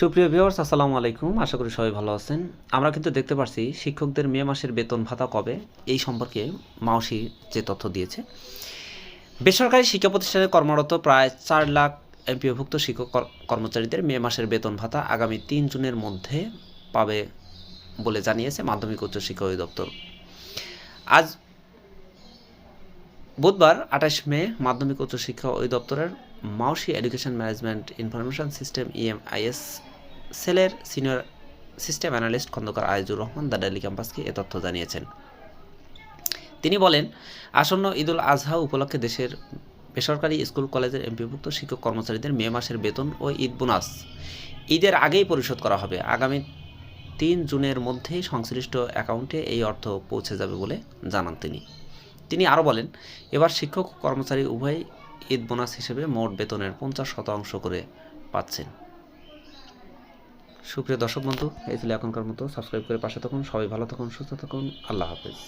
সুপ্রিয় ভিউয়ার্স, আসসালামু আলাইকুম। আশা করি সবাই ভালো আছেন। আমরা কিন্তু দেখতে পাচ্ছি শিক্ষকদের মে মাসের বেতন ভাতা কবে, এই সম্পর্কে মাউসি যে তথ্য দিয়েছে। বেসরকারি শিক্ষা প্রতিষ্ঠানে কর্মরত প্রায় চার লাখ এমপিওভুক্ত শিক্ষক কর্মচারীদের মে মাসের বেতন ভাতা আগামী তিন জুনের মধ্যে পাবে বলে জানিয়েছে মাধ্যমিক উচ্চ শিক্ষা অধিদপ্তর। আজ বুধবার আঠাশ মে মাধ্যমিক উচ্চ শিক্ষা অধিদপ্তরের মাউসি education management information system EMIS সেলের senior system analyst Khondokar Aizur Rahman দাডালি ক্যাম্পাসকে এ তথ্য জানিয়েছেন। তিনি বলেন, আসন্ন ঈদুল আজহা উপলক্ষে দেশের বেসরকারি স্কুল, কলেজের এমপিভুক্ত শিক্ষক কর্মচারীদের মে মাসের বেতন ও ঈদ বোনাস ঈদের আগেই পরিশোধ করা হবে। আগামী তিন জুনের মধ্যেই সংশ্লিষ্ট অ্যাকাউন্টে এই অর্থ পৌঁছে যাবে বলে জানান তিনি। তিনি আরও বলেন, এবার শিক্ষক কর্মচারী উভয় ঈদ বোনাস হিসেবে মোট বেতনের পঞ্চাশ শতাংশ করে পাচ্ছেন। সুপ্রিয় দর্শক বন্ধু, এই ছিল এখনকার মতো। সাবস্ক্রাইব করে পাশে থাকুন। সবাই ভালো থাকুন, সুস্থ থাকুন। আল্লাহ হাফেজ।